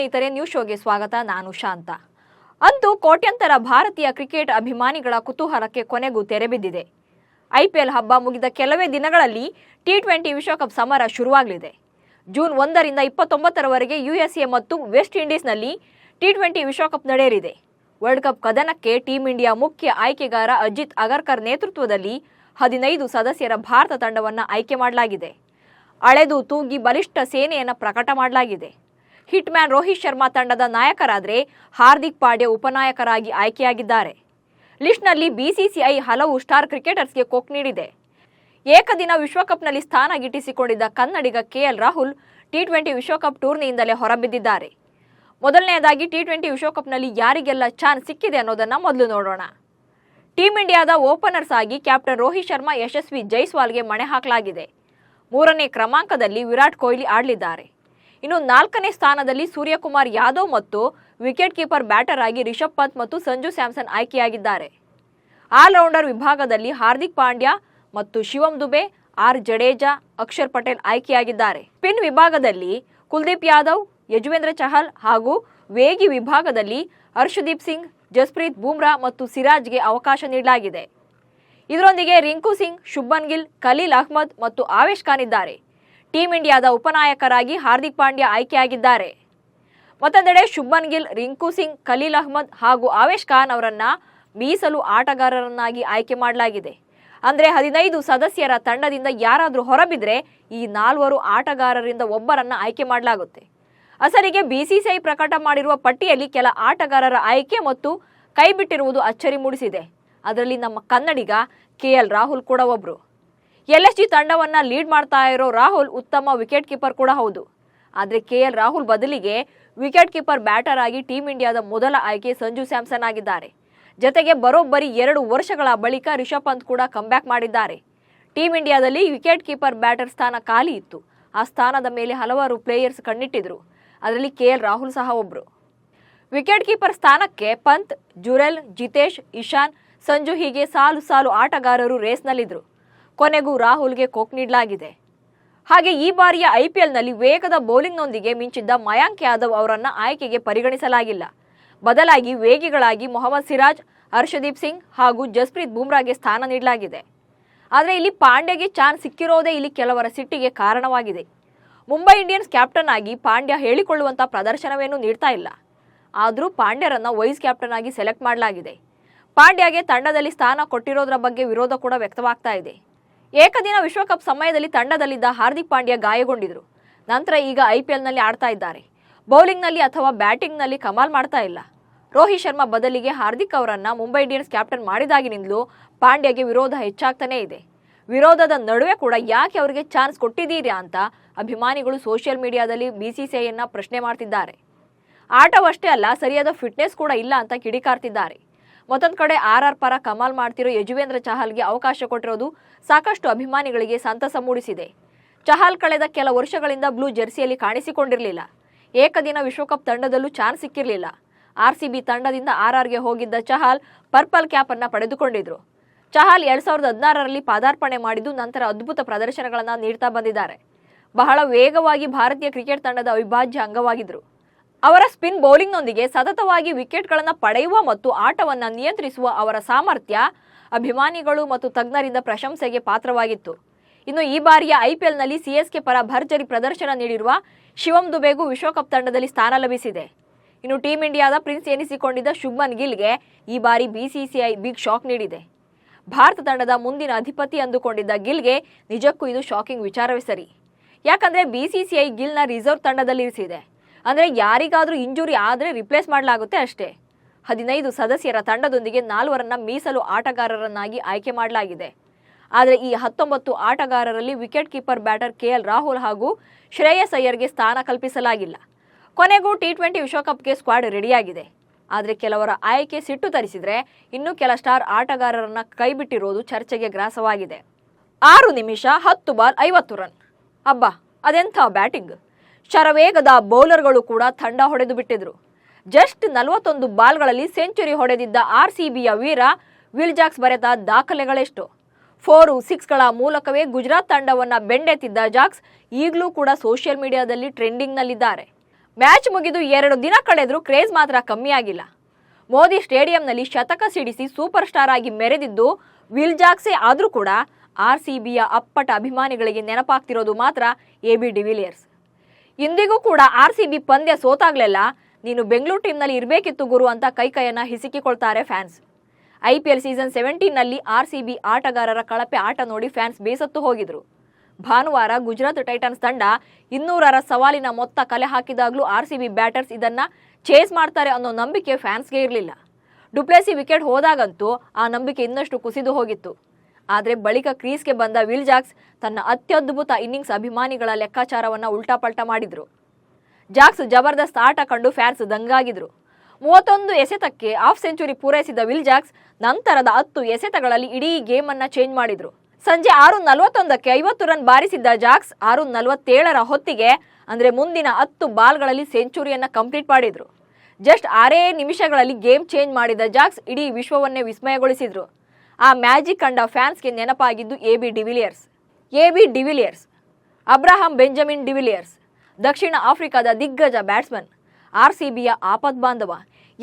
ಸ್ನೇಹಿತರೆ ನ್ಯೂಸ್ ಶೋಗೆ ಸ್ವಾಗತ. ನಾನು ಶಾಂತ. ಅಂತೂ ಕೋಟ್ಯಂತರ ಭಾರತೀಯ ಕ್ರಿಕೆಟ್ ಅಭಿಮಾನಿಗಳ ಕುತೂಹಲಕ್ಕೆ ಕೊನೆಗೂ ತೆರೆ ಬಿದ್ದಿದೆ. ಐಪಿಎಲ್ ಹಬ್ಬ ಮುಗಿದ ಕೆಲವೇ ದಿನಗಳಲ್ಲಿ ಟಿ ಟ್ವೆಂಟಿ ವಿಶ್ವಕಪ್ ಸಮರ ಶುರುವಾಗಲಿದೆ. ಜೂನ್ ಒಂದರಿಂದ ಇಪ್ಪತ್ತೊಂಬತ್ತರವರೆಗೆ ಯುಎಸ್ಎ ಮತ್ತು ವೆಸ್ಟ್ ಇಂಡೀಸ್ನಲ್ಲಿ ಟಿ ಟ್ವೆಂಟಿ ವಿಶ್ವಕಪ್ ನಡೆಯಲಿದೆ. ವರ್ಲ್ಡ್ ಕಪ್ ಕದನಕ್ಕೆ ಟೀಂ ಇಂಡಿಯಾ ಮುಖ್ಯ ಆಯ್ಕೆಗಾರ ಅಜಿತ್ ಅಗರ್ಕರ್ ನೇತೃತ್ವದಲ್ಲಿ ಹದಿನೈದು ಸದಸ್ಯರ ಭಾರತ ತಂಡವನ್ನು ಆಯ್ಕೆ ಮಾಡಲಾಗಿದೆ. ಅಳೆದು ತೂಗಿ ಬಲಿಷ್ಠ ಸೇನೆಯನ್ನು ಪ್ರಕಟ ಮಾಡಲಾಗಿದೆ. ಹಿಟ್ ಮ್ಯಾನ್ ರೋಹಿತ್ ಶರ್ಮಾ ತಂಡದ ನಾಯಕರಾದರೆ ಹಾರ್ದಿಕ್ ಪಾಂಡ್ಯ ಉಪನಾಯಕರಾಗಿ ಆಯ್ಕೆಯಾಗಿದ್ದಾರೆ. ಲಿಸ್ಟ್ನಲ್ಲಿ ಬಿಸಿಸಿಐ ಹಲವು ಸ್ಟಾರ್ ಕ್ರಿಕೆಟರ್ಸ್ಗೆ ಕೊಕ್ ನೀಡಿದೆ. ಏಕದಿನ ವಿಶ್ವಕಪ್ನಲ್ಲಿ ಸ್ಥಾನ ಗಿಟ್ಟಿಸಿಕೊಂಡಿದ್ದ ಕನ್ನಡಿಗ ಕೆಎಲ್ ರಾಹುಲ್ ಟಿ ಟ್ವೆಂಟಿ ವಿಶ್ವಕಪ್ ಟೂರ್ನಿಯಿಂದಲೇ ಹೊರಬಿದ್ದಿದ್ದಾರೆ. ಮೊದಲನೆಯದಾಗಿ ಟಿ ಟ್ವೆಂಟಿ ವಿಶ್ವಕಪ್ನಲ್ಲಿ ಯಾರಿಗೆಲ್ಲ ಚಾನ್ಸ್ ಸಿಕ್ಕಿದೆ ಅನ್ನೋದನ್ನು ಮೊದಲು ನೋಡೋಣ. ಟೀಂ ಇಂಡಿಯಾದ ಓಪನರ್ಸ್ ಆಗಿ ಕ್ಯಾಪ್ಟನ್ ರೋಹಿತ್ ಶರ್ಮಾ ಯಶಸ್ವಿ ಜೈಸ್ವಾಲ್ಗೆ ಮಣೆ ಹಾಕಲಾಗಿದೆ. ಮೂರನೇ ಕ್ರಮಾಂಕದಲ್ಲಿ ವಿರಾಟ್ ಕೊಹ್ಲಿ ಆಡಲಿದ್ದಾರೆ. ಇನ್ನು ನಾಲ್ಕನೇ ಸ್ಥಾನದಲ್ಲಿ ಸೂರ್ಯಕುಮಾರ್ ಯಾದವ್ ಮತ್ತು ವಿಕೆಟ್ ಕೀಪರ್ ಬ್ಯಾಟರ್ ಆಗಿ ರಿಷಬ್ ಪಂತ್ ಮತ್ತು ಸಂಜು ಸ್ಯಾಮ್ಸನ್ ಆಯ್ಕೆಯಾಗಿದ್ದಾರೆ. ಆಲ್ರೌಂಡರ್ ವಿಭಾಗದಲ್ಲಿ ಹಾರ್ದಿಕ್ ಪಾಂಡ್ಯ ಮತ್ತು ಶಿವಂ ದುಬೆ, ಆರ್ ಜಡೇಜಾ, ಅಕ್ಷರ್ ಪಟೇಲ್ ಆಯ್ಕೆಯಾಗಿದ್ದಾರೆ. ಪಿನ್ ವಿಭಾಗದಲ್ಲಿ ಕುಲ್ದೀಪ್ ಯಾದವ್, ಯಜುವೇಂದ್ರ ಚಹಲ್ ಹಾಗೂ ವೇಗಿ ವಿಭಾಗದಲ್ಲಿ ಹರ್ಷದೀಪ್ ಸಿಂಗ್, ಜಸ್ಪ್ರೀತ್ ಬೂಮ್ರಾ ಮತ್ತು ಸಿರಾಜ್ಗೆ ಅವಕಾಶ ನೀಡಲಾಗಿದೆ. ಇದರೊಂದಿಗೆ ರಿಂಕು ಸಿಂಗ್ ಶುಭನ್ ಗಿಲ್, ಖಲೀಲ್ ಅಹ್ಮದ್ ಮತ್ತು ಆವೇಶ್ ಖಾನ್ ಇದ್ದಾರೆ. ಟೀಂ ಇಂಡಿಯಾದ ಉಪನಾಯಕರಾಗಿ ಹಾರ್ದಿಕ್ ಪಾಂಡ್ಯ ಆಯ್ಕೆಯಾಗಿದ್ದಾರೆ. ಮತ್ತೊಂದೆಡೆ ಶುಭನ್ ಗಿಲ್, ರಿಂಕು ಸಿಂಗ್, ಖಲೀಲ್ ಅಹ್ಮದ್ ಹಾಗೂ ಆವೇಶ್ ಖಾನ್ ಅವರನ್ನ ಮೀಸಲು ಆಟಗಾರರನ್ನಾಗಿ ಆಯ್ಕೆ ಮಾಡಲಾಗಿದೆ. ಅಂದರೆ ಹದಿನೈದು ಸದಸ್ಯರ ತಂಡದಿಂದ ಯಾರಾದರೂ ಹೊರಬಿದ್ರೆ ಈ ನಾಲ್ವರು ಆಟಗಾರರಿಂದ ಒಬ್ಬರನ್ನ ಆಯ್ಕೆ ಮಾಡಲಾಗುತ್ತೆ. ಅಸಲಿಗೆ ಬಿಸಿಸಿಐ ಪ್ರಕಟ ಮಾಡಿರುವ ಪಟ್ಟಿಯಲ್ಲಿ ಕೆಲ ಆಟಗಾರರ ಆಯ್ಕೆ ಮತ್ತು ಕೈಬಿಟ್ಟಿರುವುದು ಅಚ್ಚರಿ ಮೂಡಿಸಿದೆ. ಅದರಲ್ಲಿ ನಮ್ಮ ಕನ್ನಡಿಗ ಕೆಎಲ್ ರಾಹುಲ್ ಕೂಡ ಒಬ್ರು. ಎಲ್ಎಸ್ಜಿ ತಂಡವನ್ನ ಲೀಡ್ ಮಾಡ್ತಾ ಇರೋ ರಾಹುಲ್ ಉತ್ತಮ ವಿಕೆಟ್ ಕೀಪರ್ ಕೂಡ ಹೌದು. ಆದರೆ ಕೆಎಲ್ ರಾಹುಲ್ ಬದಲಿಗೆ ವಿಕೆಟ್ ಕೀಪರ್ ಬ್ಯಾಟರ್ ಆಗಿ ಟೀಂ ಇಂಡಿಯಾದ ಮೊದಲ ಆಯ್ಕೆ ಸಂಜು ಸ್ಯಾಮ್ಸನ್ ಆಗಿದ್ದಾರೆ. ಜತೆಗೆ ಬರೋಬ್ಬರಿ ಎರಡು ವರ್ಷಗಳ ಬಳಿಕ ರಿಷಬ್ ಪಂತ್ ಕೂಡ ಕಂಬ್ಯಾಕ್ ಮಾಡಿದ್ದಾರೆ. ಟೀಂ ಇಂಡಿಯಾದಲ್ಲಿ ವಿಕೆಟ್ ಕೀಪರ್ ಬ್ಯಾಟರ್ ಸ್ಥಾನ ಖಾಲಿ ಇತ್ತು. ಆ ಸ್ಥಾನದ ಮೇಲೆ ಹಲವಾರು ಪ್ಲೇಯರ್ಸ್ ಕಣ್ಣಿಟ್ಟಿದ್ರು. ಅದರಲ್ಲಿ ಕೆಎಲ್ ರಾಹುಲ್ ಸಹ ಒಬ್ರು. ವಿಕೆಟ್ ಕೀಪರ್ ಸ್ಥಾನಕ್ಕೆ ಪಂತ್, ಜುರೆಲ್, ಜಿತೇಶ್, ಇಶಾನ್, ಸಂಜು ಹೀಗೆ ಸಾಲು ಸಾಲು ಆಟಗಾರರು ರೇಸ್ನಲ್ಲಿದ್ದರು ಕೊನೆಗೂ ರಾಹುಲ್ಗೆ ಕೊಕ್ ನೀಡಲಾಗಿದೆ. ಹಾಗೆ ಈ ಬಾರಿಯ ಐಪಿಎಲ್ನಲ್ಲಿ ವೇಗದ ಬೌಲಿಂಗ್ನೊಂದಿಗೆ ಮಿಂಚಿದ್ದ ಮಯಾಂಕ್ ಯಾದವ್ ಅವರನ್ನ ಆಯ್ಕೆಗೆ ಪರಿಗಣಿಸಲಾಗಿಲ್ಲ. ಬದಲಾಗಿ ವೇಗಿಗಳಾಗಿ ಮೊಹಮ್ಮದ್ ಸಿರಾಜ್, ಹರ್ಷದೀಪ್ ಸಿಂಗ್ ಹಾಗೂ ಜಸ್ಪ್ರೀತ್ ಬೂಮ್ರಾಗೆ ಸ್ಥಾನ ನೀಡಲಾಗಿದೆ. ಆದರೆ ಇಲ್ಲಿ ಪಾಂಡ್ಯಗೆ ಚಾನ್ಸ್ ಸಿಕ್ಕಿರೋದೇ ಇಲ್ಲಿ ಕೆಲವರ ಸಿಟ್ಟಿಗೆ ಕಾರಣವಾಗಿದೆ. ಮುಂಬೈ ಇಂಡಿಯನ್ಸ್ ಕ್ಯಾಪ್ಟನ್ ಆಗಿ ಪಾಂಡ್ಯ ಹೇಳಿಕೊಳ್ಳುವಂಥ ಪ್ರದರ್ಶನವೇನೂ ನೀಡ್ತಾ ಇಲ್ಲ. ಆದರೂ ಪಾಂಡ್ಯರನ್ನ ವೈಸ್ ಕ್ಯಾಪ್ಟನ್ ಆಗಿ ಸೆಲೆಕ್ಟ್ ಮಾಡಲಾಗಿದೆ. ಪಾಂಡ್ಯಗೆ ತಂಡದಲ್ಲಿ ಸ್ಥಾನ ಕೊಟ್ಟಿರೋದ್ರ ಬಗ್ಗೆ ವಿರೋಧ ಕೂಡ ವ್ಯಕ್ತವಾಗ್ತಾ ಇದೆ. ಏಕದಿನ ವಿಶ್ವಕಪ್ ಸಮಯದಲ್ಲಿ ತಂಡದಲ್ಲಿದ್ದ ಹಾರ್ದಿಕ್ ಪಾಂಡ್ಯ ಗಾಯಗೊಂಡಿದ್ರು. ನಂತರ ಈಗ ಐಪಿಎಲ್ನಲ್ಲಿ ಆಡ್ತಾ ಇದ್ದಾರೆ. ಬೌಲಿಂಗ್ನಲ್ಲಿ ಅಥವಾ ಬ್ಯಾಟಿಂಗ್ನಲ್ಲಿ ಕಮಾಲ್ ಮಾಡ್ತಾ ಇಲ್ಲ. ರೋಹಿತ್ ಶರ್ಮಾ ಬದಲಿಗೆ ಹಾರ್ದಿಕ್ ಅವರನ್ನ ಮುಂಬೈ ಇಂಡಿಯನ್ಸ್ ಕ್ಯಾಪ್ಟನ್ ಮಾಡಿದಾಗಿನಿಂದಲೂ ಪಾಂಡ್ಯಗೆ ವಿರೋಧ ಹೆಚ್ಚಾಗ್ತಾನೇ ಇದೆ. ವಿರೋಧದ ನಡುವೆ ಕೂಡ ಯಾಕೆ ಅವರಿಗೆ ಚಾನ್ಸ್ ಕೊಟ್ಟಿದ್ದೀರಾ ಅಂತ ಅಭಿಮಾನಿಗಳು ಸೋಷಿಯಲ್ ಮೀಡಿಯಾದಲ್ಲಿ ಬಿಸಿಸಿಐಯನ್ನ ಪ್ರಶ್ನೆ ಮಾಡ್ತಿದ್ದಾರೆ. ಆಟವಷ್ಟೇ ಅಲ್ಲ, ಸರಿಯಾದ ಫಿಟ್ನೆಸ್ ಕೂಡ ಇಲ್ಲ ಅಂತ ಕಿಡಿಕಾರ್ತಿದ್ದಾರೆ. ಮತ್ತೊಂದು ಕಡೆ ಆರ್ ಆರ್ ಪರ ಕಮಾಲ್ ಮಾಡ್ತಿರೋ ಯಜುವೇಂದ್ರ ಚಹಲ್ಗೆ ಅವಕಾಶ ಕೊಟ್ಟಿರೋದು ಸಾಕಷ್ಟು ಅಭಿಮಾನಿಗಳಿಗೆ ಸಂತಸ ಮೂಡಿಸಿದೆ. ಚಹಲ್ ಕಳೆದ ಕೆಲ ವರ್ಷಗಳಿಂದ ಬ್ಲೂ ಜೆರ್ಸಿಯಲ್ಲಿ ಕಾಣಿಸಿಕೊಂಡಿರಲಿಲ್ಲ. ಏಕದಿನ ವಿಶ್ವಕಪ್ ತಂಡದಲ್ಲೂ ಚಾನ್ಸ್ ಸಿಕ್ಕಿರಲಿಲ್ಲ. ಆರ್ಸಿಬಿ ತಂಡದಿಂದ ಆರ್ಆರ್ಗೆ ಹೋಗಿದ್ದ ಚಹಲ್ ಪರ್ಪಲ್ ಕ್ಯಾಪ್ ಅನ್ನ ಪಡೆದುಕೊಂಡಿದ್ರು. ಚಹಲ್ ಎರಡ್ ಸಾವಿರದ ಹದಿನಾರರಲ್ಲಿ ಪಾದಾರ್ಪಣೆ ಮಾಡಿದ್ದು ನಂತರ ಅದ್ಭುತ ಪ್ರದರ್ಶನಗಳನ್ನು ನೀಡ್ತಾ ಬಂದಿದ್ದಾರೆ. ಬಹಳ ವೇಗವಾಗಿ ಭಾರತೀಯ ಕ್ರಿಕೆಟ್ ತಂಡದ ಅವಿಭಾಜ್ಯ ಅಂಗವಾಗಿದ್ರು. ಅವರ ಸ್ಪಿನ್ ಬೌಲಿಂಗ್ನೊಂದಿಗೆ ಸತತವಾಗಿ ವಿಕೆಟ್ಗಳನ್ನು ಪಡೆಯುವ ಮತ್ತು ಆಟವನ್ನು ನಿಯಂತ್ರಿಸುವ ಅವರ ಸಾಮರ್ಥ್ಯ ಅಭಿಮಾನಿಗಳು ಮತ್ತು ತಜ್ಞರಿಂದ ಪ್ರಶಂಸೆಗೆ ಪಾತ್ರವಾಗಿತ್ತು. ಇನ್ನು ಈ ಬಾರಿಯ ಐಪಿಎಲ್ನಲ್ಲಿ ಸಿಎಸ್ಕೆ ಪರ ಭರ್ಜರಿ ಪ್ರದರ್ಶನ ನೀಡಿರುವ ಶಿವಂ ದುಬೆಗೂ ವಿಶ್ವಕಪ್ ತಂಡದಲ್ಲಿ ಸ್ಥಾನ ಲಭಿಸಿದೆ. ಇನ್ನು ಟೀಂ ಇಂಡಿಯಾದ ಪ್ರಿನ್ಸ್ ಎನಿಸಿಕೊಂಡಿದ್ದ ಶುಭ್ಮನ್ ಗಿಲ್ಗೆ ಈ ಬಾರಿ ಬಿಸಿಸಿಐ ಬಿಗ್ ಶಾಕ್ ನೀಡಿದೆ. ಭಾರತ ತಂಡದ ಮುಂದಿನ ಅಧಿಪತಿ ಅಂದುಕೊಂಡಿದ್ದ ಗಿಲ್ಗೆ ನಿಜಕ್ಕೂ ಇದು ಶಾಕಿಂಗ್ ವಿಚಾರವೇ ಸರಿ. ಯಾಕಂದರೆ ಬಿಸಿಸಿಐ ಗಿಲ್ನ ರಿಸರ್ವ್ ತಂಡದಲ್ಲಿರಿಸಿದೆ. ಅಂದ್ರೆ ಯಾರಿಗಾದರೂ ಇಂಜುರಿ ಆದರೆ ರಿಪ್ಲೇಸ್ ಮಾಡಲಾಗುತ್ತೆ ಅಷ್ಟೇ. ಹದಿನೈದು ಸದಸ್ಯರ ತಂಡದೊಂದಿಗೆ ನಾಲ್ವರನ್ನ ಮೀಸಲು ಆಟಗಾರರನ್ನಾಗಿ ಆಯ್ಕೆ ಮಾಡಲಾಗಿದೆ. ಆದರೆ ಈ ಹತ್ತೊಂಬತ್ತು ಆಟಗಾರರಲ್ಲಿ wicket keeper batter K L Rahul ಹಾಗೂ ಶ್ರೇಯಸ್ ಅಯ್ಯರ್ಗೆ ಸ್ಥಾನ ಕಲ್ಪಿಸಲಾಗಿಲ್ಲ. ಕೊನೆಗೂ ಟಿ ಟ್ವೆಂಟಿ ವಿಶ್ವಕಪ್ಗೆ ಸ್ಕ್ವಾಡ್ ರೆಡಿಯಾಗಿದೆ ಆದರೆ ಕೆಲವರ ಆಯ್ಕೆ ಸಿಟ್ಟು ತರಿಸಿದರೆ ಇನ್ನು ಕೆಲ ಸ್ಟಾರ್ ಆಟಗಾರರನ್ನ ಕೈಬಿಟ್ಟಿರೋದು ಚರ್ಚೆಗೆ ಗ್ರಾಸವಾಗಿದೆ. ಆರು ನಿಮಿಷ ಹತ್ತು ಬಾಲ್ ಐವತ್ತು ರನ್. ಅಬ್ಬಾ, ಅದೆಂಥ ಬ್ಯಾಟಿಂಗ್ ಶರವೇಗದ ಬೌಲರ್ಗಳು ಕೂಡ ತಂಡ ಹೊಡೆದು ಬಿಟ್ಟಿದ್ರು. ಜಸ್ಟ್ ನಲವತ್ತೊಂದು ಬಾಲ್ಗಳಲ್ಲಿ ಸೆಂಚುರಿ ಹೊಡೆದಿದ್ದ ಆರ್ ಸಿಬಿಯ ವೀರ ವಿಲ್ ಜಾಕ್ಸ್ ಬರೆದ ದಾಖಲೆಗಳೆಷ್ಟು. ಫೋರು ಸಿಕ್ಸ್ಗಳ ಮೂಲಕವೇ ಗುಜರಾತ್ ತಂಡವನ್ನು ಬೆಂಡೆತ್ತಿದ್ದ ಜಾಕ್ಸ್ ಈಗಲೂ ಕೂಡ ಸೋಷಿಯಲ್ ಮೀಡಿಯಾದಲ್ಲಿ ಟ್ರೆಂಡಿಂಗ್ನಲ್ಲಿದ್ದಾರೆ. ಮ್ಯಾಚ್ ಮುಗಿದು ಎರಡು ದಿನ ಕಳೆದರೂ ಕ್ರೇಜ್ ಮಾತ್ರ ಕಮ್ಮಿ ಆಗಿಲ್ಲ ಮೋದಿ ಸ್ಟೇಡಿಯಂನಲ್ಲಿ ಶತಕ ಸಿಡಿಸಿ ಸೂಪರ್ ಸ್ಟಾರ್ ಆಗಿ ಮೆರೆದಿದ್ದು ವಿಲ್ ಜಾಕ್ಸೆ ಆದರೂ ಕೂಡ ಆರ್ ಸಿ ಬಿಯ ಅಪ್ಪಟ ಅಭಿಮಾನಿಗಳಿಗೆ ನೆನಪಾಗ್ತಿರೋದು ಮಾತ್ರ ಎ ಬಿ ಡಿವಿಲಿಯರ್ಸ್. ಇಂದಿಗೂ ಕೂಡ ಆರ್ ಸಿ ಬಿ ಪಂದ್ಯ ಸೋತಾಗ್ಲೆಲ್ಲ ನೀನು ಬೆಂಗಳೂರು ಟೀಮ್ನಲ್ಲಿ ಇರಬೇಕಿತ್ತು ಗುರು ಅಂತ ಕೈ ಕೈಯನ್ನ ಹಿಸುಕಿಕೊಳ್ತಾರೆ fans I P L season ಸೆವೆಂಟೀನ್ನಲ್ಲಿ R C B ಆಟಗಾರರ ಕಳಪೆ ಆಟ ನೋಡಿ ಫ್ಯಾನ್ಸ್ ಬೇಸತ್ತು ಹೋಗಿದ್ರು. ಭಾನುವಾರ ಗುಜರಾತ್ ಟೈಟನ್ಸ್ ತಂಡ ಇನ್ನೂರರ ಸವಾಲಿನ ಮೊತ್ತ ಕಲೆ ಹಾಕಿದಾಗಲೂ ಆರ್ ಸಿ ಬಿ ಬ್ಯಾಟರ್ಸ್ ಇದನ್ನ ಚೇಸ್ ಮಾಡ್ತಾರೆ ಅನ್ನೋ ನಂಬಿಕೆ ಫ್ಯಾನ್ಸ್ಗೆ ಇರಲಿಲ್ಲ. ಡುಪ್ಲೆಸಿ ವಿಕೆಟ್ ಹೋದಾಗಂತೂ ಆ ನಂಬಿಕೆ ಇನ್ನಷ್ಟು ಕುಸಿದು ಹೋಗಿತ್ತು. ಆದರೆ ಬಳಿಕ ಕ್ರೀಸ್ಗೆ ಬಂದ ವಿಲ್ ಜಾಕ್ಸ್ ತನ್ನ ಅತ್ಯದ್ಭುತ ಇನ್ನಿಂಗ್ಸ್ ಅಭಿಮಾನಿಗಳ ಲೆಕ್ಕಾಚಾರವನ್ನ ಉಲ್ಟಾಪಲ್ಟಾ ಮಾಡಿದ್ರು. ಜಾಕ್ಸ್ ಜಬರ್ದಸ್ತ್ ಆಟ ಕಂಡು ಫ್ಯಾನ್ಸ್ ದಂಗಾಗಿದ್ರು. ಮೂವತ್ತೊಂದು ಎಸೆತಕ್ಕೆ ಹಾಫ್ ಸೆಂಚುರಿ ಪೂರೈಸಿದ ವಿಲ್ ಜಾಕ್ಸ್ ನಂತರದ ಹತ್ತು ಎಸೆತಗಳಲ್ಲಿ ಇಡೀ ಗೇಮ್ ಅನ್ನ ಚೇಂಜ್ ಮಾಡಿದ್ರು. ಸಂಜೆ ಆರು ನಲವತ್ತೊಂದಕ್ಕೆ ಐವತ್ತು ರನ್ ಬಾರಿಸಿದ್ದ ಜಾಕ್ಸ್ ಆರು ನಲವತ್ತೇಳರ ಹೊತ್ತಿಗೆ ಅಂದ್ರೆ ಮುಂದಿನ ಹತ್ತು ಬಾಲ್ಗಳಲ್ಲಿ ಸೆಂಚುರಿಯನ್ನ ಕಂಪ್ಲೀಟ್ ಮಾಡಿದ್ರು. ಜಸ್ಟ್ ಆರೇ ನಿಮಿಷಗಳಲ್ಲಿ ಗೇಮ್ ಚೇಂಜ್ ಮಾಡಿದ ಜಾಕ್ಸ್ ಇಡೀ ವಿಶ್ವವನ್ನೇ ವಿಸ್ಮಯಗೊಳಿಸಿದ್ರು. ಆ ಮ್ಯಾಜಿಕ್ ಕಂಡ ಫ್ಯಾನ್ಸ್ಗೆ ನೆನಪಾಗಿದ್ದು A B de Villiers. A B de Villiers. Abraham Benjamin de Villiers. ದಕ್ಷಿಣ ಆಫ್ರಿಕಾದ ದಿಗ್ಗಜ ಬ್ಯಾಟ್ಸ್ಮನ್. ಆರ್ ಸಿ ಬಿಯ ಆಪತ್ ಬಾಂಧವ.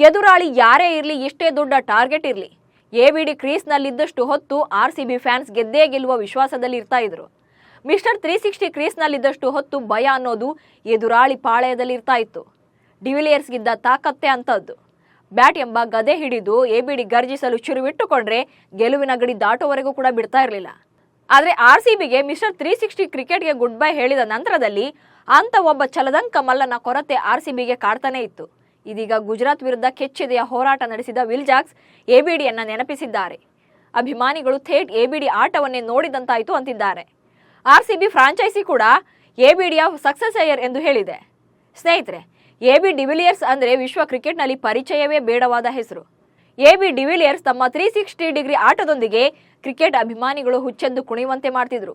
ಎದುರಾಳಿ ಯಾರೇ ಇರಲಿ ಎಷ್ಟೇ ದೊಡ್ಡ ಟಾರ್ಗೆಟ್ ಇರಲಿ. ಎ ಬಿ ಡಿ ಕ್ರೀಸ್ನಲ್ಲಿದ್ದಷ್ಟು ಹೊತ್ತು ಆರ್ ಸಿ ಬಿ ಫ್ಯಾನ್ಸ್ ಗೆದ್ದೇ ಗೆಲ್ಲುವ ವಿಶ್ವಾಸದಲ್ಲಿ ಇರ್ತಾ ಇದ್ರು. ಮಿಸ್ಟರ್ ತ್ರೀ ಸಿಕ್ಸ್ಟಿ ಕ್ರೀಸ್ನಲ್ಲಿದ್ದಷ್ಟು ಹೊತ್ತು ಭಯ ಅನ್ನೋದು ಎದುರಾಳಿ ಪಾಳೆಯದಲ್ಲಿ ಇರ್ತಾ ಇತ್ತು. ಡಿವಿಲಿಯರ್ಸ್ಗಿದ್ದ ತಾಕತ್ತೆ ಅಂತದ್ದು. ಬ್ಯಾಟ್ ಎಂಬ ಗದೆ ಹಿಡಿದು ಎ ಬಿ ಡಿ ಗರ್ಜಿಸಲು ಚುರುವಿಟ್ಟುಕೊಂಡ್ರೆ ಗೆಲುವಿನ ಗಡಿ ದಾಟುವವರೆಗೂ ಕೂಡ ಬಿಡ್ತಾ ಇರಲಿಲ್ಲ. ಆದರೆ ಆರ್ ಸಿ ಬಿಗೆ ಮಿಸ್ಟರ್ ತ್ರೀ ಸಿಕ್ಸ್ಟಿ ಕ್ರಿಕೆಟ್ಗೆ ಗುಡ್ ಬೈ ಹೇಳಿದ ನಂತರದಲ್ಲಿ ಅಂತ ಒಬ್ಬ ಚಲದಂಕ ಮಲ್ಲನ ಕೊರತೆ ಆರ್ ಸಿ ಬಿಗೆ ಕಾಡ್ತಾನೆ ಇತ್ತು. ಇದೀಗ ಗುಜರಾತ್ ವಿರುದ್ಧ ಕೆಚ್ಚೆದೆಯ ಹೋರಾಟ ನಡೆಸಿದ ವಿಲ್ ಜಾಕ್ಸ್ ಎಬಿಡಿಯನ್ನ ನೆನಪಿಸಿದ್ದಾರೆ. ಅಭಿಮಾನಿಗಳು ಥೇಟ್ ಎಬಿಡಿ ಆಟವನ್ನೇ ನೋಡಿದಂತಾಯಿತು ಅಂತಿದ್ದಾರೆ. ಆರ್ ಸಿ ಬಿ ಫ್ರಾಂಚೈಸಿ ಕೂಡ ಎಬಿಡಿಯ ಅಯ್ಯರ್ ಎಂದು ಹೇಳಿದೆ. ಸ್ನೇಹಿತರೆ ಎ ಬಿ ಡಿವಿಲಿಯರ್ಸ್ ಅಂದರೆ ವಿಶ್ವ ಕ್ರಿಕೆಟ್ನಲ್ಲಿ ಪರಿಚಯವೇ ಬೇಡವಾದ ಹೆಸರು. ಎ ಬಿ ಡಿವಿಲಿಯರ್ಸ್ ತಮ್ಮ ತ್ರೀ ಸಿಕ್ಸ್ಟಿ ಡಿಗ್ರಿ ಆಟದೊಂದಿಗೆ ಕ್ರಿಕೆಟ್ ಅಭಿಮಾನಿಗಳು ಹುಚ್ಚೆಂದು ಕುಣಿಯುವಂತೆ ಮಾಡ್ತಿದ್ರು.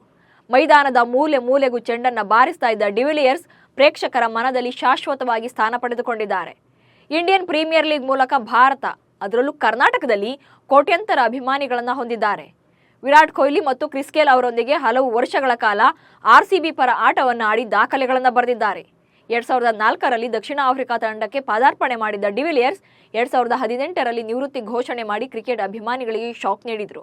ಮೈದಾನದ ಮೂಲೆ ಮೂಲೆಗೂ ಚೆಂಡನ್ನು ಬಾರಿಸ್ತಾ ಇದ್ದ ಡಿವಿಲಿಯರ್ಸ್ ಪ್ರೇಕ್ಷಕರ ಮನದಲ್ಲಿ ಶಾಶ್ವತವಾಗಿ ಸ್ಥಾನ ಪಡೆದುಕೊಂಡಿದ್ದಾರೆ. ಇಂಡಿಯನ್ ಪ್ರೀಮಿಯರ್ ಲೀಗ್ ಮೂಲಕ ಭಾರತ, ಅದರಲ್ಲೂ ಕರ್ನಾಟಕದಲ್ಲಿ ಕೋಟ್ಯಂತರ ಅಭಿಮಾನಿಗಳನ್ನು ಹೊಂದಿದ್ದಾರೆ. ವಿರಾಟ್ ಕೊಹ್ಲಿ ಮತ್ತು ಕ್ರಿಸ್ಕೇಲ್ ಅವರೊಂದಿಗೆ ಹಲವು ವರ್ಷಗಳ ಕಾಲ ಆರ್ಸಿಬಿ ಪರ ಆಟವನ್ನು ಆಡಿ ದಾಖಲೆಗಳನ್ನು ಬರೆದಿದ್ದಾರೆ. ಎರಡ್ ಸಾವಿರದ ನಾಲ್ಕರಲ್ಲಿ ದಕ್ಷಿಣ ಆಫ್ರಿಕಾ ತಂಡಕ್ಕೆ ಪಾದಾರ್ಪಣೆ ಮಾಡಿದ್ದ ಡಿವಿಲಿಯರ್ಸ್ ಎರಡ್ ಸಾವಿರದ ಹದಿನೆಂಟರಲ್ಲಿ ನಿವೃತ್ತಿ ಘೋಷಣೆ ಮಾಡಿ ಕ್ರಿಕೆಟ್ ಅಭಿಮಾನಿಗಳಿಗೆ ಶಾಕ್ ನೀಡಿದರು.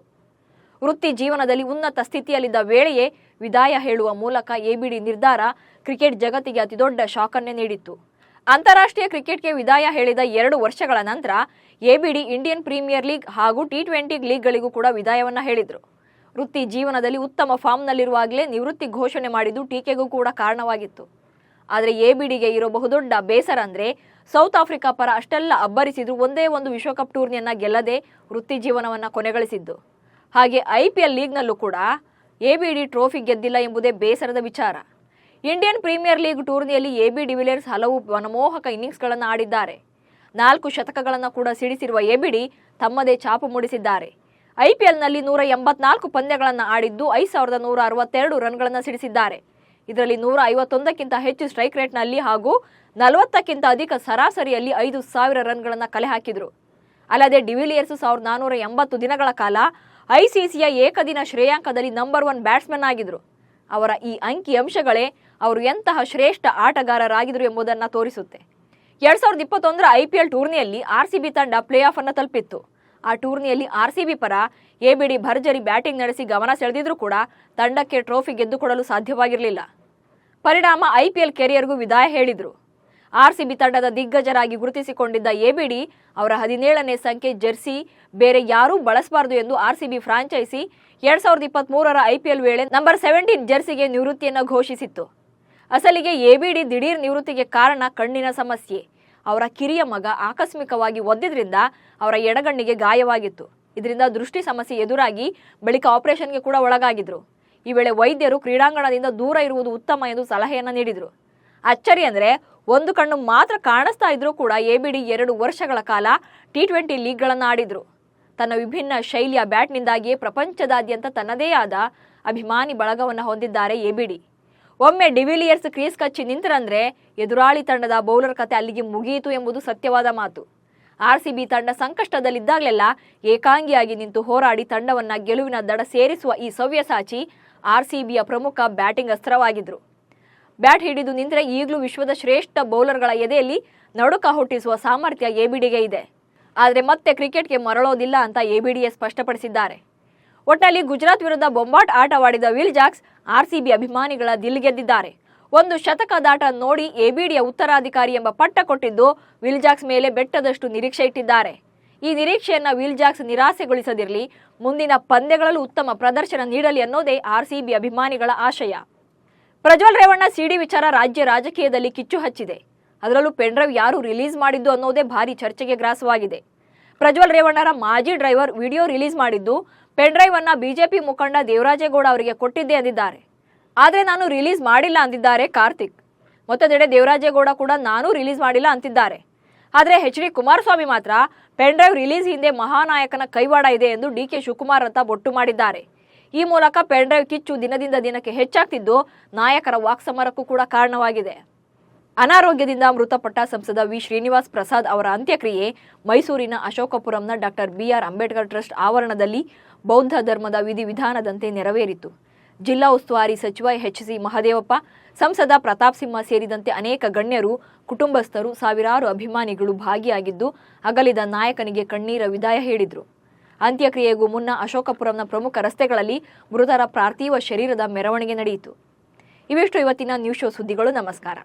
ವೃತ್ತಿ ಜೀವನದಲ್ಲಿ ಉನ್ನತ ಸ್ಥಿತಿಯಲ್ಲಿದ್ದ ವೇಳೆಯೇ ವಿದಾಯ ಹೇಳುವ ಮೂಲಕ ಎಬಿಡಿ ನಿರ್ಧಾರ ಕ್ರಿಕೆಟ್ ಜಗತ್ತಿಗೆ ಅತಿದೊಡ್ಡ ಶಾಕನ್ನೇ ನೀಡಿತ್ತು. ಅಂತಾರಾಷ್ಟ್ರೀಯ ಕ್ರಿಕೆಟ್ಗೆ ವಿದಾಯ ಹೇಳಿದ ಎರಡು ವರ್ಷಗಳ ನಂತರ ಎಬಿಡಿ ಇಂಡಿಯನ್ ಪ್ರೀಮಿಯರ್ ಲೀಗ್ ಹಾಗೂ ಟಿ ಟ್ವೆಂಟಿ ಲೀಗ್ಗಳಿಗೂ ಕೂಡ ವಿದಾಯವನ್ನು ಹೇಳಿದರು. ವೃತ್ತಿ ಜೀವನದಲ್ಲಿ ಉತ್ತಮ ಫಾರ್ಮ್ನಲ್ಲಿರುವಾಗಲೇ ನಿವೃತ್ತಿ ಘೋಷಣೆ ಮಾಡಿದ್ದು ಟೀಕೆಗೂ ಕೂಡ ಕಾರಣವಾಗಿತ್ತು. ಆದರೆ ಎಬಿಡಿಗೆ ಇರೋ ಬಹುದೊಡ್ಡ ಬೇಸರ ಅಂದರೆ ಸೌತ್ ಆಫ್ರಿಕಾ ಪರ ಅಷ್ಟೆಲ್ಲ ಅಬ್ಬರಿಸಿದ್ರು ಒಂದೇ ಒಂದು ವಿಶ್ವಕಪ್ ಟೂರ್ನಿಯನ್ನು ಗೆಲ್ಲದೆ ವೃತ್ತಿ ಜೀವನವನ್ನು ಕೊನೆಗಳಿಸಿದ್ದು. ಹಾಗೆ ಐ ಪಿ ಎಲ್ ಲೀಗ್ನಲ್ಲೂ ಕೂಡ ಎಬಿಡಿ ಟ್ರೋಫಿ ಗೆದ್ದಿಲ್ಲ ಎಂಬುದೇ ಬೇಸರದ ವಿಚಾರ. ಇಂಡಿಯನ್ ಪ್ರೀಮಿಯರ್ ಲೀಗ್ ಟೂರ್ನಿಯಲ್ಲಿ ಎ ಬಿ ಡಿವಿಲಿಯರ್ಸ್ ಹಲವು ಮನಮೋಹಕ ಇನ್ನಿಂಗ್ಸ್ಗಳನ್ನು ಆಡಿದ್ದಾರೆ. ನಾಲ್ಕು ಶತಕಗಳನ್ನು ಕೂಡ ಸಿಡಿಸಿರುವ ಎಬಿಡಿ ತಮ್ಮದೇ ಛಾಪು ಮೂಡಿಸಿದ್ದಾರೆ. ಐಪಿಎಲ್ನಲ್ಲಿ ನೂರ ಎಂಬತ್ನಾಲ್ಕು ಪಂದ್ಯಗಳನ್ನು ಆಡಿದ್ದು ಐದು ಸಾವಿರದ ನೂರ ಅರವತ್ತೆರಡು ರನ್ಗಳನ್ನು ಸಿಡಿಸಿದ್ದಾರೆ. ಇದರಲ್ಲಿ ನೂರ ಐವತ್ತೊಂದಕ್ಕಿಂತ ಹೆಚ್ಚು ಸ್ಟ್ರೈಕ್ ರೇಟ್ನಲ್ಲಿ ಹಾಗೂ ನಲವತ್ತಕ್ಕಿಂತ ಅಧಿಕ ಸರಾಸರಿಯಲ್ಲಿ ಐದು ಸಾವಿರ ರನ್ಗಳನ್ನು ಕಲೆ ಹಾಕಿದರು. ಅಲ್ಲದೆ ಡಿವಿಲಿಯರ್ಸ್ ಸಾವಿರದ ನಾನ್ನೂರ ಎಂಬತ್ತು ದಿನಗಳ ಕಾಲ ಐಸಿಸಿಯ ಏಕದಿನ ಶ್ರೇಯಾಂಕದಲ್ಲಿ ನಂಬರ್ ಒನ್ ಬ್ಯಾಟ್ಸ್ಮನ್ ಆಗಿದ್ರು. ಅವರ ಈ ಅಂಕಿ ಅಂಶಗಳೇ ಅವರು ಎಂತಹ ಶ್ರೇಷ್ಠ ಆಟಗಾರರಾಗಿದ್ರು ಎಂಬುದನ್ನು ತೋರಿಸುತ್ತೆ. ಎರಡ್ ಸಾವಿರದ ಇಪ್ಪತ್ತೊಂದರ ಐ ಪಿ ಎಲ್ ಟೂರ್ನಿಯಲ್ಲಿ ಆರ್ ಸಿ ಬಿ ತಂಡ ಪ್ಲೇ ಆಫ್ ಅನ್ನು ತಲುಪಿತ್ತು. ಆ ಟೂರ್ನಿಯಲ್ಲಿ ಆರ್ ಸಿ ಬಿ ಪರ ಎಬಿಡಿ ಭರ್ಜರಿ ಬ್ಯಾಟಿಂಗ್ ನಡೆಸಿ ಗಮನ ಸೆಳೆದಿದ್ರೂ ಕೂಡ ತಂಡಕ್ಕೆ ಟ್ರೋಫಿ ಗೆದ್ದುಕೊಡಲು ಸಾಧ್ಯವಾಗಿರಲಿಲ್ಲ. ಪರಿಣಾಮ ಐಪಿಎಲ್ ಕೆರಿಯರ್ಗೂ ವಿದಾಯ ಹೇಳಿದರು. ಆರ್ಸಿಬಿ ತಂಡದ ದಿಗ್ಗಜರಾಗಿ ಗುರುತಿಸಿಕೊಂಡಿದ್ದ ಎಬಿಡಿ ಅವರ ಹದಿನೇಳನೇ ಸಂಖ್ಯೆ ಜೆರ್ಸಿ, ಬೇರೆ ಯಾರೂ ಬಳಸಬಾರದು ಎಂದು ಆರ್ಸಿಬಿ ಫ್ರಾಂಚೈಸಿ ಎರಡ್ ಸಾವಿರದ ಇಪ್ಪತ್ತ್ ಮೂರರ ಐಪಿಎಲ್ ವೇಳೆ ನಂಬರ್ ಸೆವೆಂಟೀನ್ ಜೆರ್ಸಿಗೆ ನಿವೃತ್ತಿಯನ್ನು ಘೋಷಿಸಿತ್ತು. ಅಸಲಿಗೆ ಎಬಿಡಿ ದಿಢೀರ್ ನಿವೃತ್ತಿಗೆ ಕಾರಣ ಕಣ್ಣಿನ ಸಮಸ್ಯೆ. ಅವರ ಕಿರಿಯ ಮಗ ಆಕಸ್ಮಿಕವಾಗಿ ಒದ್ದಿದ್ರಿಂದ ಅವರ ಎಡಗಣ್ಣಿಗೆ ಗಾಯವಾಗಿತ್ತು. ಇದರಿಂದ ದೃಷ್ಟಿ ಸಮಸ್ಯೆ ಎದುರಾಗಿ ಬಳಿಕ ಆಪರೇಷನ್ಗೆ ಕೂಡ ಒಳಗಾಗಿದ್ರು. ಈ ವೇಳೆ ವೈದ್ಯರು ಕ್ರೀಡಾಂಗಣದಿಂದ ದೂರ ಇರುವುದು ಉತ್ತಮ ಎಂದು ಸಲಹೆಯನ್ನು ನೀಡಿದರು. ಅಚ್ಚರಿ ಅಂದರೆ ಒಂದು ಕಣ್ಣು ಮಾತ್ರ ಕಾಣಿಸ್ತಾ ಇದ್ರೂ ಕೂಡ ಎಬಿಡಿ ಎರಡು ವರ್ಷಗಳ ಕಾಲ ಟಿ ಟ್ವೆಂಟಿ ಲೀಗ್ಗಳನ್ನು ಆಡಿದರು. ತನ್ನ ವಿಭಿನ್ನ ಶೈಲಿಯ ಬ್ಯಾಟ್ನಿಂದಾಗಿಯೇ ಪ್ರಪಂಚದಾದ್ಯಂತ ತನ್ನದೇ ಆದ ಅಭಿಮಾನಿ ಬಳಗವನ್ನು ಹೊಂದಿದ್ದಾರೆ ಎಬಿಡಿ ಒಮ್ಮೆ ಡಿವಿಲಿಯರ್ಸ್ ಕ್ರೀಸ್ ಕಚ್ಚಿ ನಿಂತರಂದ್ರೆ ಎದುರಾಳಿ ತಂಡದ ಬೌಲರ್ ಕತೆ ಅಲ್ಲಿಗೆ ಮುಗಿಯಿತು ಎಂಬುದು ಸತ್ಯವಾದ ಮಾತು. ಆರ್ಸಿಬಿ ತಂಡ ಸಂಕಷ್ಟದಲ್ಲಿದ್ದಾಗಲೆಲ್ಲ ಏಕಾಂಗಿಯಾಗಿ ನಿಂತು ಹೋರಾಡಿ ತಂಡವನ್ನ ಗೆಲುವಿನ ದಡ ಸೇರಿಸುವ ಈ ಸವ್ಯಸಾಚಿ ಆರ್ಸಿಬಿಯ ಪ್ರಮುಖ ಬ್ಯಾಟಿಂಗ್ ಅಸ್ತ್ರವಾಗಿದ್ರು. ಬ್ಯಾಟ್ ಹಿಡಿದು ನಿಂತರೆ ಈಗಲೂ ವಿಶ್ವದ ಶ್ರೇಷ್ಠ ಬೌಲರ್ಗಳ ಎದೆಯಲ್ಲಿ ನಡುಕ ಹುಟ್ಟಿಸುವ ಸಾಮರ್ಥ್ಯ ಎಬಿಡಿಗೆ ಇದೆ. ಆದರೆ ಮತ್ತೆ ಕ್ರಿಕೆಟ್ಗೆ ಮರಳೋದಿಲ್ಲ ಅಂತ ಎಬಿಡಿಎ ಸ್ಪಷ್ಟಪಡಿಸಿದ್ದಾರೆ. ಒಟ್ಟಲ್ಲಿ ಗುಜರಾತ್ ವಿರುದ್ಧ ಬೊಂಬಾಟ್ ಆಟವಾಡಿದ ವಿಲ್ ಜಾಕ್ಸ್ ಆರ್ಸಿಬಿ ಅಭಿಮಾನಿಗಳ ದಿಲ್ ಗೆದ್ದಿದ್ದಾರೆ ಒಂದು ಶತಕ ದಾಟ ನೋಡಿ ಎಬಿಡಿಯ ಉತ್ತರಾಧಿಕಾರಿ ಎಂಬ ಪಟ್ಟ ಕೊಟ್ಟಿದ್ದು ವಿಲ್ ಜಾಕ್ಸ್ ಮೇಲೆ ಬೆಟ್ಟದಷ್ಟು ನಿರೀಕ್ಷೆ ಇಟ್ಟಿದ್ದಾರೆ. ಈ ನಿರೀಕ್ಷೆಯನ್ನ ವಿಲ್ ಜಾಕ್ಸ್ ನಿರಾಸೆಗೊಳಿಸದಿರಲಿ ಮುಂದಿನ ಪಂದ್ಯಗಳಲ್ಲೂ ಉತ್ತಮ ಪ್ರದರ್ಶನ ನೀಡಲಿ ಅನ್ನೋದೇ ಆರ್ಸಿಬಿ ಅಭಿಮಾನಿಗಳ ಆಶಯ. ಪ್ರಜ್ವಲ್ ರೇವಣ್ಣ ಸಿಡಿ ವಿಚಾರ ರಾಜ್ಯ ರಾಜಕೀಯದಲ್ಲಿ ಕಿಚ್ಚು ಹಚ್ಚಿದೆ. ಅದರಲ್ಲೂ ಪೆನ್ಡ್ರೈವ್ ಯಾರು ರಿಲೀಸ್ ಮಾಡಿದ್ದು ಅನ್ನೋದೇ ಭಾರಿ ಚರ್ಚೆಗೆ ಗ್ರಾಸವಾಗಿದೆ. ಪ್ರಜ್ವಲ್ ರೇವಣ್ಣರ ಮಾಜಿ ಡ್ರೈವರ್ ವಿಡಿಯೋ ರಿಲೀಸ್ ಮಾಡಿದ್ದು ಪೆನ್ಡ್ರೈವ್ ಅನ್ನ ಬಿಜೆಪಿ ಮುಖಂಡ ದೇವರಾಜೇಗೌಡ ಅವರಿಗೆ ಕೊಟ್ಟಿದ್ದೆ ಅಂದಿದ್ದಾರೆ. ಆದರೆ ನಾನು ರಿಲೀಸ್ ಮಾಡಿಲ್ಲ ಅಂದಿದ್ದಾರೆ ಕಾರ್ತಿಕ್. ಮತ್ತೊಂದೆಡೆ ದೇವರಾಜೇಗೌಡ ಕೂಡ ನಾನು ರಿಲೀಸ್ ಮಾಡಿಲ್ಲ ಅಂತಿದ್ದಾರೆ. ಆದರೆ ಎಚ್ ಡಿ ಕುಮಾರಸ್ವಾಮಿ ಮಾತ್ರ ಪೆನ್ಡ್ರೈವ್ ರಿಲೀಸ್ ಹಿಂದೆ ಮಹಾನಾಯಕನ ಕೈವಾಡ ಇದೆ ಎಂದು ಡಿ ಕೆ ಶಿವಕುಮಾರ್ ಅಂತ ಬೊಟ್ಟು ಮಾಡಿದ್ದಾರೆ. ಈ ಮೂಲಕ ಪೆನ್ಡ್ರೈವ್ ಕಿಚ್ಚು ದಿನದಿಂದ ದಿನಕ್ಕೆ ಹೆಚ್ಚಾಗ್ತಿದ್ದು ನಾಯಕರ ವಾಕ್ಸಮರಕ್ಕೂ ಕೂಡ ಕಾರಣವಾಗಿದೆ. ಅನಾರೋಗ್ಯದಿಂದ ಮೃತಪಟ್ಟ ಸಂಸದ ವಿ ಶ್ರೀನಿವಾಸ್ ಪ್ರಸಾದ್ ಅವರ ಅಂತ್ಯಕ್ರಿಯೆ ಮೈಸೂರಿನ ಅಶೋಕಪುರಂನ doctor B R Ambedkar trust ಆವರಣದಲ್ಲಿ ಬೌದ್ಧ ಧರ್ಮದ ವಿಧಿವಿಧಾನದಂತೆ ನೆರವೇರಿತು. ಜಿಲ್ಲಾ ಉಸ್ತುವಾರಿ ಸಚಿವ ಎಚ್ ಸಿ ಮಹದೇವಪ್ಪ, ಸಂಸದ ಪ್ರತಾಪ್ ಸಿಂಹ ಸೇರಿದಂತೆ ಅನೇಕ ಗಣ್ಯರು, ಕುಟುಂಬಸ್ಥರು ಸಾವಿರಾರು ಅಭಿಮಾನಿಗಳು ಭಾಗಿಯಾಗಿದ್ದು, ಅಗಲಿದ ನಾಯಕನಿಗೆ ಕಣ್ಣೀರ ವಿದಾಯ ಹೇಳಿದರು. ಅಂತ್ಯಕ್ರಿಯೆಗೂ ಮುನ್ನ ಅಶೋಕಪುರಂನ ಪ್ರಮುಖ ರಸ್ತೆಗಳಲ್ಲಿ ಮೃತರ ಪಾರ್ಥಿವ ಶರೀರದ ಮೆರವಣಿಗೆ ನಡೆಯಿತು. ಇವೆಷ್ಟು ಇವತ್ತಿನ ನ್ಯೂಸ್ ಶೋ ಸುದ್ದಿಗಳು. ನಮಸ್ಕಾರ.